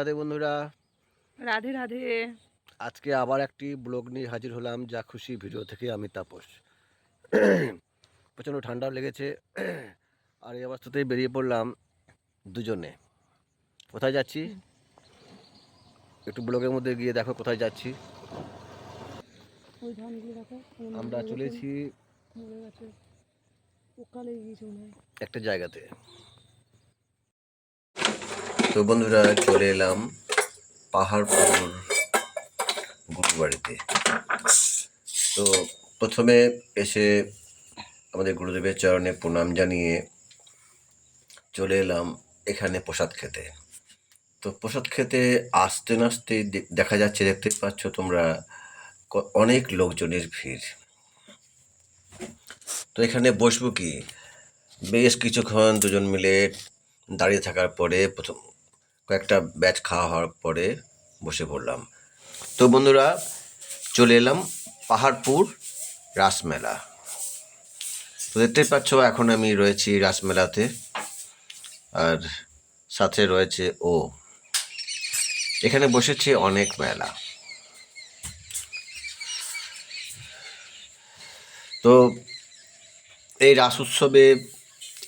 রাধে বন্ধুরা। রাধে রাধে। আজকে আবার একটি ব্লগ নিয়ে হাজির হলাম যা খুশি ভিডিও থেকে আমি তাপস। প্রচণ্ড ঠান্ডাও লেগেছে আর এই অবস্থাতেই বেরিয়ে পড়লাম দুজনে। কোথায় যাচ্ছি? একটু ব্লগের মধ্যে গিয়ে দেখো কোথায় যাচ্ছি। আমরা চলেছি একটা জায়গাতে। তো বন্ধুরা চলে এলাম পাহাড়পুর গুরুবাড়িতে। তো প্রথমে এসে আমাদের গুরুদেবের চরণে প্রণাম জানিয়ে চলে এলাম এখানে প্রসাদ খেতে। তো প্রসাদ খেতে আসতে না আসতে দে- দেখা যাচ্ছে দেখতে পাচ্ছ তোমরা অনেক লোকজনের ভিড়। তো এখানে বসবো কি? বেশ কিছুক্ষণ দুজন মিলে দাঁড়িয়ে থাকার পরে প্রথম কয়েকটা ব্যাচ খাওয়া হওয়ার পরে বসে পড়লাম। তো বন্ধুরা, চলে এলাম পাহাড়পুর রাসমেলা। তো দেখতেই পাচ্ছ, এখন আমি রয়েছি রাসমেলাতে। আর সাথে রয়েছে ও। এখানে বসেছে অনেক মেলা। তো এই রাস উৎসবে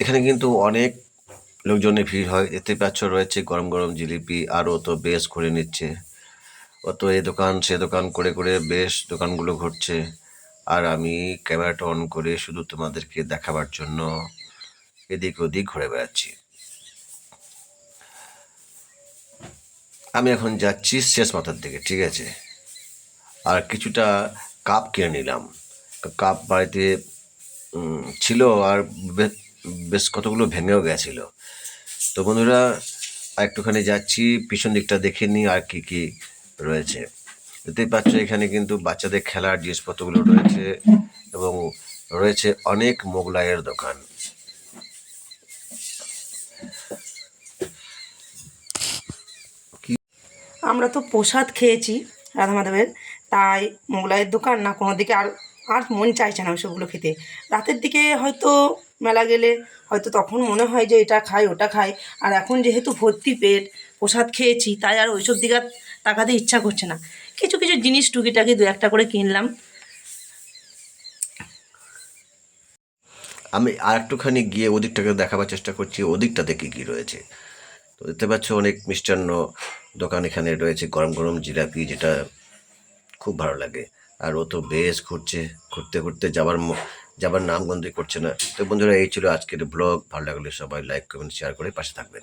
এখানে কিন্তু অনেক লোকজনের ভিড় হয়। এতে পাচ্ছ রয়েছে গরম গরম জিলিপি, আরও তো বেশ ঘুরে নিচ্ছে। ও তো এই দোকান, সে দোকান করে করে বেশ দোকানগুলো ঘুরছে। আর আমি ক্যামেরাটা অন করে শুধু তোমাদেরকে দেখাবার জন্য এদিক ওদিক ঘুরে বেড়াচ্ছি। আমি এখন যাচ্ছি শেষ মাথার দিকে, ঠিক আছে? আর কিছুটা কাপ কিনে নিলাম। কাপ বাড়িতে ছিল আর বেশ কতগুলো ভেঙেও গেছিল। তো বন্ধুরা, একটুখানি যাচ্ছি, পিছন দিকটা দেখে নিই আর কি কি রয়েছে। দেখতেই পাচ্ছ, এখানে কিন্তু বাচ্চাদের খেলার জিনিসপত্রগুলো রয়েছে এবং রয়েছে অনেক মোগলাইয়ের দোকান। আমরা তো প্রসাদ খেয়েছি, রাধা মাধবের। তাই মোগলাইয়ের দোকান না, কোনো দিকে আর আর মন চাইছে না ওইসবগুলো খেতে। রাতের দিকে হয়তো মেলা গেলে হয়তো তখন মনে হয় যে এটা খাই, ওটা খাই। আর এখন যেহেতু ভর্তি পেট, প্রসাদ খেয়েছি, তাই আর ওইসব দিকে তাকাতে ইচ্ছা করছে না। কিছু কিছু জিনিস টুকিটাকি দু একটা করে কিনলাম। আমি আর একটুখানি গিয়ে ওদিকটাকে দেখাবার চেষ্টা করছি, ওদিকটাতে কী কী রয়েছে? তো দেখতে পাচ্ছ অনেক মিষ্টান্ন দোকান এখানে রয়েছে, গরম গরম জিলাপি, যেটা খুব ভালো লাগে। আর ও তো বেশ ঘুরছে, ঘুরতে ঘুরতে যাবার যাবার নাম গন্ধই করছে না। তো বন্ধুরা, এই ছিল আজকের ব্লগ। ভালো লাগলে সবাই লাইক কমেন্ট শেয়ার করে পাশে থাকবেন।